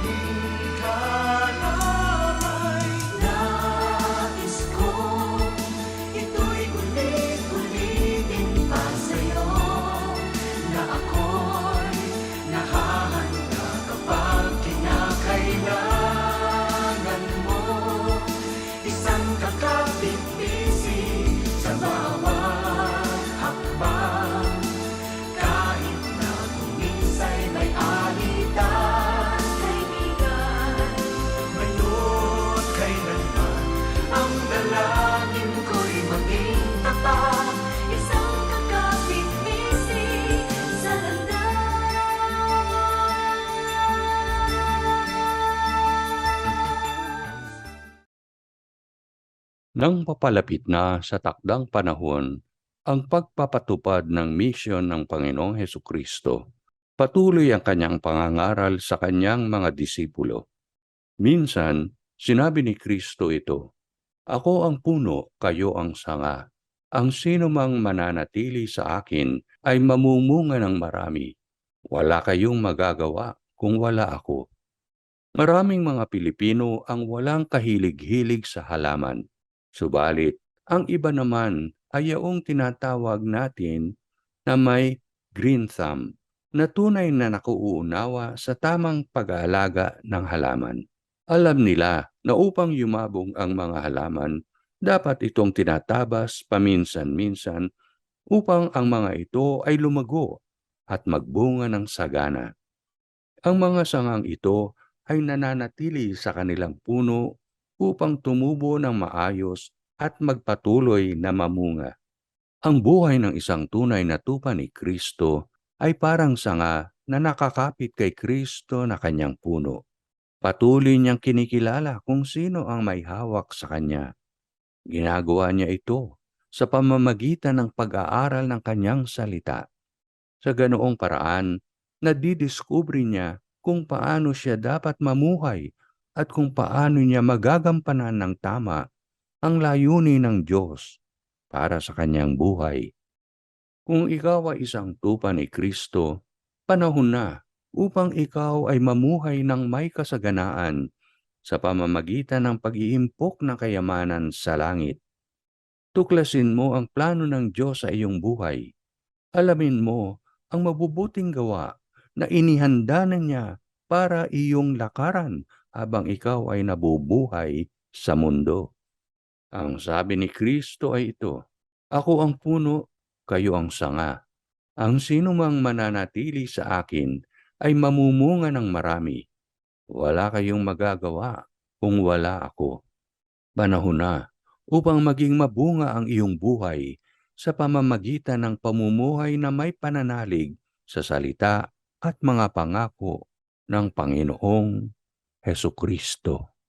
ay maging Nang papalapit na sa takdang panahon ang pagpapatupad ng misyon ng Panginoong Heso Kristo, patuloy ang kanyang pangangaral sa kanyang mga disipulo. Minsan, sinabi ni Kristo ito, Ako ang puno, kayo ang sanga. Ang sino mang mananatili sa akin ay mamumunga ng marami. Wala kayong magagawa kung wala ako. Maraming mga Pilipino ang walang kahilig-hilig sa halaman. Subalit, ang iba naman ay yaong tinatawag natin na may green thumb na tunay na nakuunawa sa tamang pag-aalaga ng halaman. Alam nila na upang yumabong ang mga halaman, dapat itong tinatabas paminsan-minsan upang ang mga ito ay lumago at magbunga ng sagana. Ang mga sangang ito ay nananatili sa kanilang puno upang tumubo ng maayos at magpatuloy na mamunga. Ang buhay ng isang tunay na tupa ni Kristo ay parang sanga na nakakapit kay Kristo na kanyang puno. Patuloy niyang kinikilala kung sino ang may hawak sa kanya. Ginagawa niya ito sa pamamagitan ng pag-aaral ng kanyang salita. Sa ganoong paraan, nadidiskubre niya kung paano siya dapat mamuhay at kung paano niya magagampanan ng tama ang layunin ng Diyos para sa kanyang buhay. Kung ikaw ay isang tupa ni Kristo, panahon na upang ikaw ay mamuhay ng may kasaganaan sa pamamagitan ng pag-iimpok ng kayamanan sa langit. Tuklasin mo ang plano ng Diyos sa iyong buhay. Alamin mo ang mabubuting gawa na inihanda na niya para iyong lakaran habang ikaw ay nabubuhay sa mundo. Ang sabi ni Kristo ay ito, Ako ang puno, kayo ang sanga. Ang sino mang mananatili sa akin ay mamumunga ng marami. Wala kayong magagawa kung wala ako. Panahon na upang maging mabunga ang iyong buhay sa pamamagitan ng pamumuhay na may pananalig sa salita at mga pangako ng Panginoong Heso Kristo.